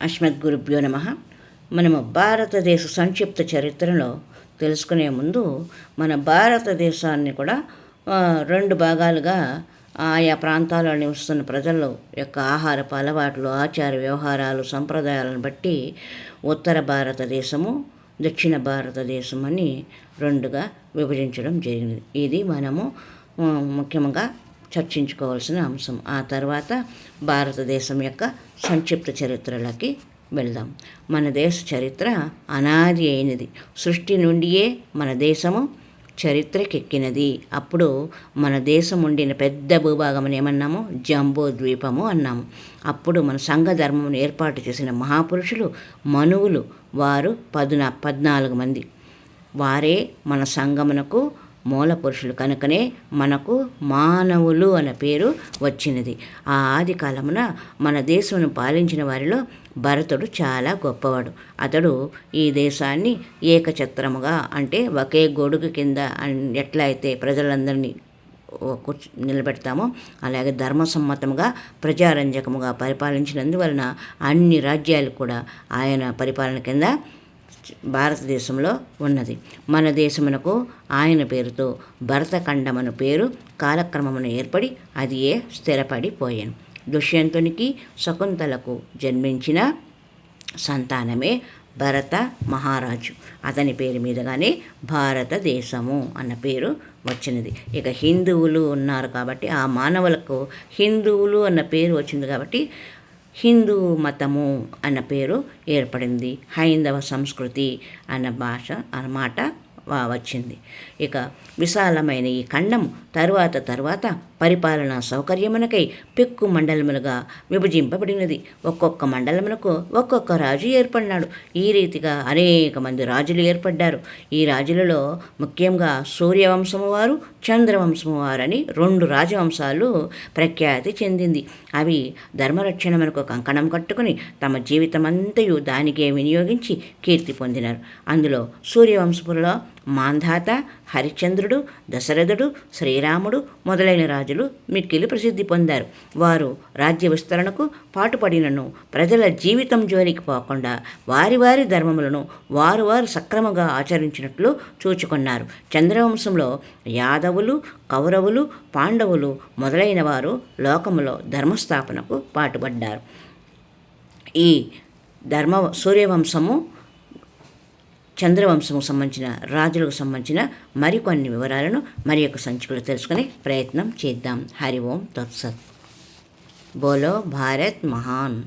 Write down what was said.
అస్మద్గురుభ్యో నమ. మనము భారతదేశ సంక్షిప్త చరిత్రలో తెలుసుకునే ముందు మన భారతదేశాన్ని కూడా రెండు భాగాలుగా ఆయా ప్రాంతాల్లో నివసిస్తున్న ప్రజల యొక్క ఆహారపు అలవాట్లు ఆచార వ్యవహారాలు సంప్రదాయాలను బట్టి ఉత్తర భారతదేశము దక్షిణ భారతదేశం అని రెండుగా విభజించడం జరిగింది ఇది మనము ముఖ్యంగా చర్చించుకోవాల్సిన అంశం. ఆ తర్వాత భారతదేశం యొక్క సంక్షిప్త చరిత్రలకి వెళ్దాం. మన దేశ చరిత్ర అనాది అయినది. సృష్టి నుండియే మన దేశము చరిత్రకెక్కినది. అప్పుడు మన దేశం ఉండిన పెద్ద భూభాగం ఏమన్నాము? జంబో ద్వీపము అన్నాము. అప్పుడు మన సంఘ ఏర్పాటు చేసిన మహాపురుషులు మనువులు వారు పదున పద్నాలుగు మంది. వారే మన సంగమునకు మూల పురుషులు. కనుకనే మనకు మానవులు అనే పేరు వచ్చినది. ఆ ఆది కాలమున మన దేశమును పాలించిన వారిలో భరతుడు చాలా గొప్పవాడు. అతడు ఈ దేశాన్ని ఏకఛత్రముగా అంటే ఒకే గొడుగు కింద ఎట్లా అయితే ప్రజలందరినీ కూర్చు నిలబెడతామో అలాగే ధర్మసమ్మతముగా ప్రజారంజకముగా పరిపాలించినందువలన అన్ని రాజ్యాలు కూడా ఆయన పరిపాలన కింద భారతదేశంలో ఉన్నది. మన దేశమునకు ఆయన పేరుతో భరతఖండమను పేరు కాలక్రమమున ఏర్పడి అది ఏ స్థిరపడిపోయాను. దుష్యంతునికి శకుంతలకు జన్మించిన సంతానమే భరత మహారాజు. అతని పేరు మీదుగానే భారతదేశము అన్న పేరు వచ్చినది. ఇక హిందువులు ఉన్నారు కాబట్టి ఆ మానవులకు హిందువులు అన్న పేరు వచ్చింది కాబట్టి హిందూ మతము అన్న పేరు ఏర్పడింది. హైందవ సంస్కృతి అన్న భాష అన్నమాట వచ్చింది. ఇక విశాలమైన ఈ ఖండం తరువాత తరువాత పరిపాలనా సౌకర్యమునకై పెక్కు మండలములుగా విభజింపబడినది. ఒక్కొక్క మండలమునకు ఒక్కొక్క రాజు ఏర్పడినాడు. ఈ రీతిగా అనేక మంది రాజులు ఏర్పడ్డారు. ఈ రాజులలో ముఖ్యంగా సూర్యవంశము వారు చంద్రవంశము వారని రెండు రాజవంశాలు ప్రఖ్యాతి చెందింది. అవి ధర్మరక్షణమునకు కంకణం కట్టుకుని తమ జీవితమంతయు దానికే వినియోగించి కీర్తి పొందినారు. అందులో సూర్యవంశపులో మాంధాత హరిశ్చంద్రుడు దశరథుడు శ్రీరాముడు మొదలైన రాజులు మిక్కిలి ప్రసిద్ధి పొందారు. వారు రాజ్య విస్తరణకు పాటుపడినను ప్రజల జీవితం జోలికి పోకుండా వారి వారి ధర్మములను వారు వారు సక్రమంగా ఆచరించినట్లు చూచుకున్నారు. చంద్రవంశంలో యాదవులు కౌరవులు పాండవులు మొదలైన వారు లోకములో ధర్మస్థాపనకు పాటుపడ్డారు. ఈ ధర్మ సూర్యవంశము చంద్రవంశముకు సంబంధించిన రాజులకు సంబంధించిన మరికొన్ని వివరాలను మరి యొక్క సంచికలు తెలుసుకునే ప్రయత్నం చేద్దాం. హరి ఓం తత్సత్. బోలో భారత్ మహాన్.